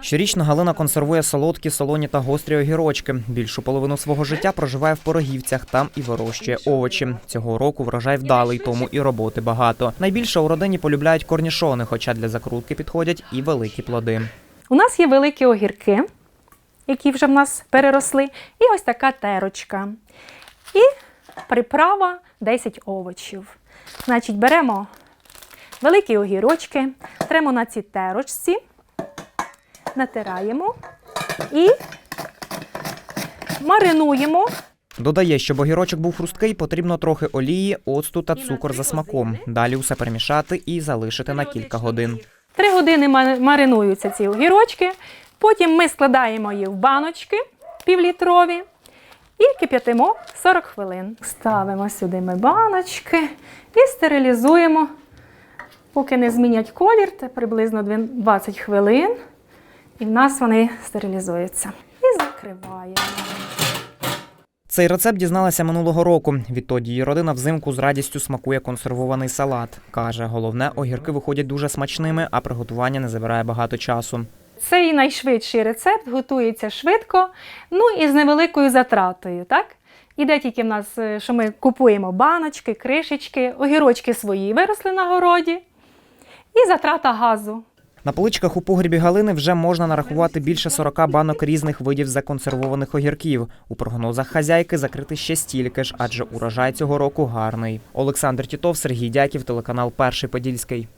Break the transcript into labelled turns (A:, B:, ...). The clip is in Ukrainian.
A: Щорічно Галина консервує солодкі, солоні та гострі огірочки. Більшу половину свого життя проживає в Порогівцях, там і вирощує овочі. Цього року врожай вдалий, тому і роботи багато. Найбільше у родині полюбляють корнішони, хоча для закрутки підходять і великі плоди.
B: У нас є великі огірки, які вже в нас переросли, і ось така терочка. І приправа 10 овочів. Значить, беремо великі огірочки, тремо на цій терочці, натираємо і маринуємо.
A: Додає, щоб огірочок був хрусткий, потрібно трохи олії, оцту та цукор за смаком. Далі усе перемішати і залишити на кілька годин.
B: Три години маринуються ці огірочки. Потім ми складаємо їх в баночки півлітрові і кип'ятимо 40 хвилин. Ставимо сюди ми баночки і стерилізуємо, поки не змінять колір, це приблизно 20 хвилин. І в нас вони стерилізуються. І закриваємо.
A: Цей рецепт дізналася минулого року. Відтоді її родина взимку з радістю смакує консервований салат. Каже, головне, огірки виходять дуже смачними, а приготування не забирає багато часу.
B: Цей найшвидший рецепт готується швидко, ну і з невеликою затратою. Так? Іде тільки в нас, е, що ми купуємо баночки, кришечки, огірочки свої виросли на городі, і затрата газу.
A: На поличках у погрібі Галини вже можна нарахувати більше 40 банок різних видів законсервованих огірків. У прогнозах хазяйки закрити ще стільки ж, адже урожай цього року гарний. Олександр Тітов, Сергій Дяків, телеканал Перший Подільський.